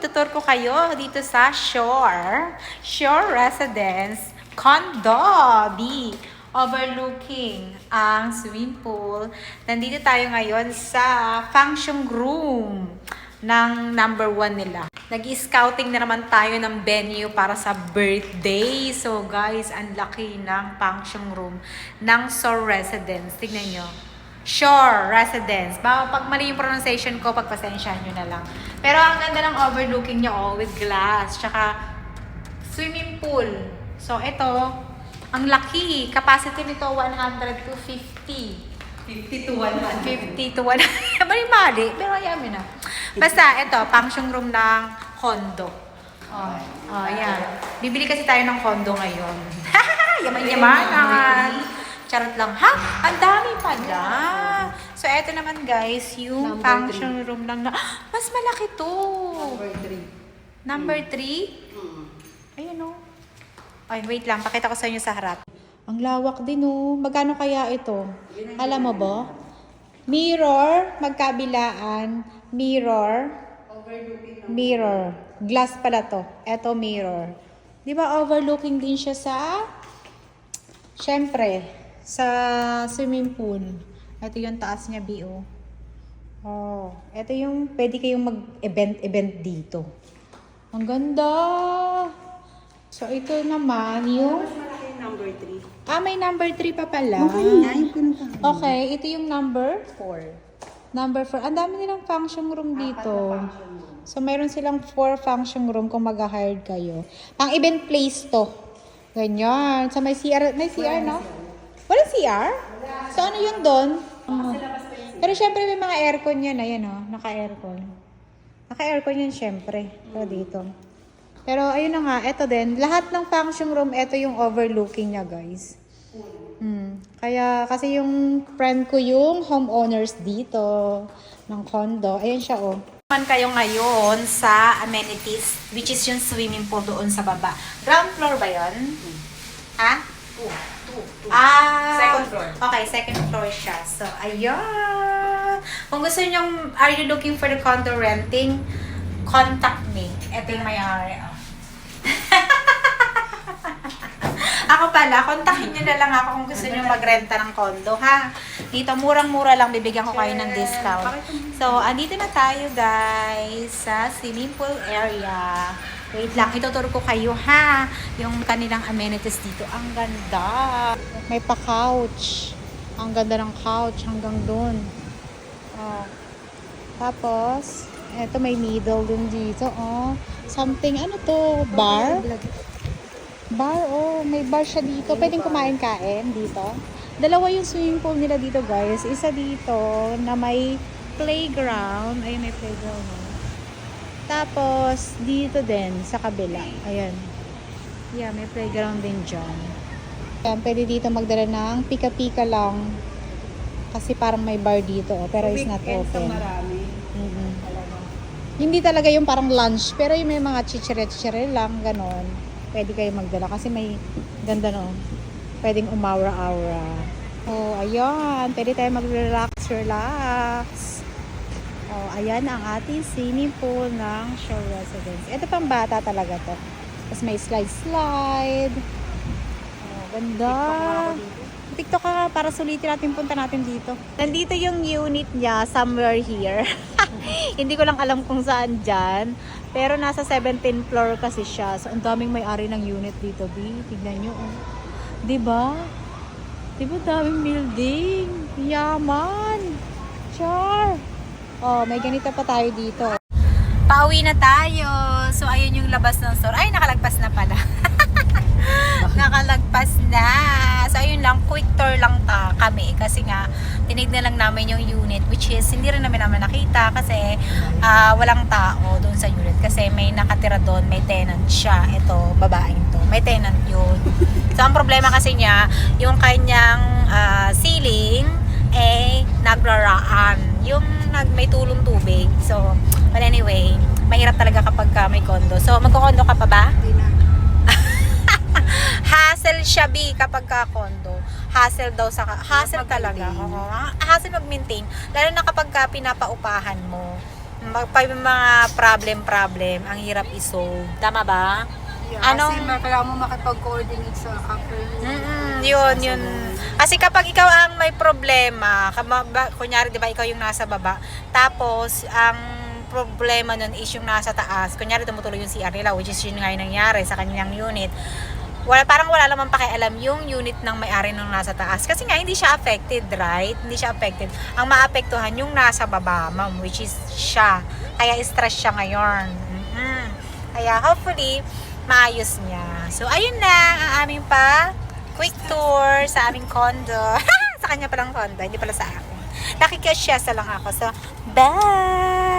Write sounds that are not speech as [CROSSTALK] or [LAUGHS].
itutur ko kayo dito sa Shore. Shore Residence Condo B. Overlooking ang swimming pool. Nandito tayo ngayon sa function room ng number one nila. Nag-scouting na naman tayo ng venue para sa birthday. So guys, ang laki ng function room ng Shore Residence. Tignan nyo. Shore Residence. Baka pag mali yung pronunciation ko, pagpasensyahan nyo na lang. Pero ang ganda ng overlooking niya, oh, with glass. Tsaka swimming pool. So, ito, ang laki. Capacity nito, 100 to 50. 50 to 100. 50 to 100. [LAUGHS] Mali-mali. Pero ayaw mo na. Basta, ito, function room ng condo. Oh, oh, yan. Bibili kasi tayo ng condo ngayon. [LAUGHS] Yaman-yamanan. Charot lang. Ha? Ang dami pala. So, eto naman guys, yung Number function room lang na, mas malaki to. Number 3. Number 3? Mm. Ayun o. Ay, wait lang. Pakita ko sa inyo sa harap. Ang lawak din o. Magkano kaya ito? Alam mo ba? Mirror, magkabilaan. Mirror, mirror. Glass pala to. Ito mirror. Di ba overlooking din siya sa, syempre, sa swimming pool. Ito yung taas niya, BO. Oh, ito yung pwede kayong mag-event-event dito. Ang ganda! So, ito naman yung... Number 3. Ah, may number 3 pa pala. Okay. Okay, ito yung number 4. Number 4. Ang dami nilang function room dito. So, mayroon silang 4 function room kung mag-hired kayo. Pang event place to. Ganyan. So, may CR, may CR, no? Wala CR? So, ano yun doon? Pero syempre may mga aircon yan. Ayan, oh. Naka-aircon. Naka-aircon yan, syempre. Pero dito. Pero ayun na nga, ito din. Lahat ng function room, ito yung overlooking niya, guys. Hmm. Kaya, kasi yung friend ko yung homeowners dito ng condo. Ayan siya, oh. Naman kayo ngayon sa amenities, which is yung swimming pool doon sa baba. Ground floor ba yun? Ha? 2. 2. Ah, Second floor. Okay, second floor siya. So, ayun. Kung gusto niyo, are you looking for the condo renting? Contact me. Ito yung may-ari. Oh. [LAUGHS] ako pala, kontakin niyo na lang ako kung gusto niyo magrenta ng condo, ha? Dito, murang-mura lang, bibigyan ko kayo ng discount. So, andito na tayo, guys, sa swimming pool area. Wait lang, ituturo ko kayo, ha? Yung kanilang amenities dito. Ang ganda. May pa-couch. Ang ganda ng couch hanggang doon. Oh. Tapos, eto may middle din dito, oh. Something, ano to? Bar? Bar, oh. May bar siya dito. Pwedeng kumain-kain dito. Dalawa yung swimming pool nila dito, guys. Isa dito na may playground. Ayun, may playground. Tapos, dito din, sa kabila. Ayan. Yeah, may playground din dyan. Ayan, pwede dito magdala ng pika-pika lang. Kasi parang may bar dito, oh, pero it's not open. marami. Hindi talaga yung parang lunch, pero yung may mga chichire-chichire lang, ganon. Pwede kayo magdala kasi may ganda no. Pwedeng umawra-aura. Oh, ayan. Pwede tayo mag-relax, relax. Oh, ayan ang ating swimming pool ng Shore Residence. Ito pang bata talaga to. Tapos may slide-slide. Oh, ganda. TikTok ka nga para sulitin natin punta natin dito. Nandito yung unit niya somewhere here. [LAUGHS] Hindi ko lang alam kung saan dyan. Pero nasa 17th floor kasi siya. So, ang daming may-ari ng unit dito, B. Tignan nyo, oh. Diba? Diba daming building? Yaman! Char! Oh, may ganito pa tayo dito. Pauwi na tayo. So, ayun yung labas ng store. Ay, nakalagpas na pala. [LAUGHS] nakalagpas na. So, ayun lang, quick tour lang ta kami. Kasi nga, tinignan lang namin yung unit, which is, hindi rin namin naman nakita kasi ah, walang tao doon sa unit. Kasi may nakatira doon, may tenant siya. Ito, babaeng to. May tenant yun. [LAUGHS] So, ang problema kasi niya, yung kanyang ah, ceiling. Nag, may tulong tubig. So, but anyway, mahirap talaga kapag ka may kondo. So, magko-kondo ka pa ba? Hindi na. [LAUGHS] hassle siya B kapag ka condo. Hassle daw sa hassle talaga. Oo. Hassle mag-maintain lalo na kapag ka pinapaupahan mo. pag mga problem-problem, ang hirap isolve. Tama ba? Yeah, Anong- Kasi kailangan mo makipag-coordinate sa upper Mm, yun, yun. Kasi kapag ikaw ang may problema, kunyari, di ba, ikaw yung nasa baba, tapos, ang problema nun is yung nasa taas, kunyari, tumutuloy yung CR nila, which is yun nga yung nangyari sa kanilang unit, wala, parang wala naman pakialam yung unit ng may-ari nung nasa taas. Kasi nga, hindi siya affected, right? Hindi siya affected. Ang maapektuhan yung nasa baba, ma'am, which is siya. Kaya stress siya ngayon. Mhm. Kaya hopefully, maayos niya. So, ayun na ang aming pa quick tour sa aming condo. [LAUGHS] sa kanya palang condo, hindi pala sa akin. Nakikasya lang ako. So, bye!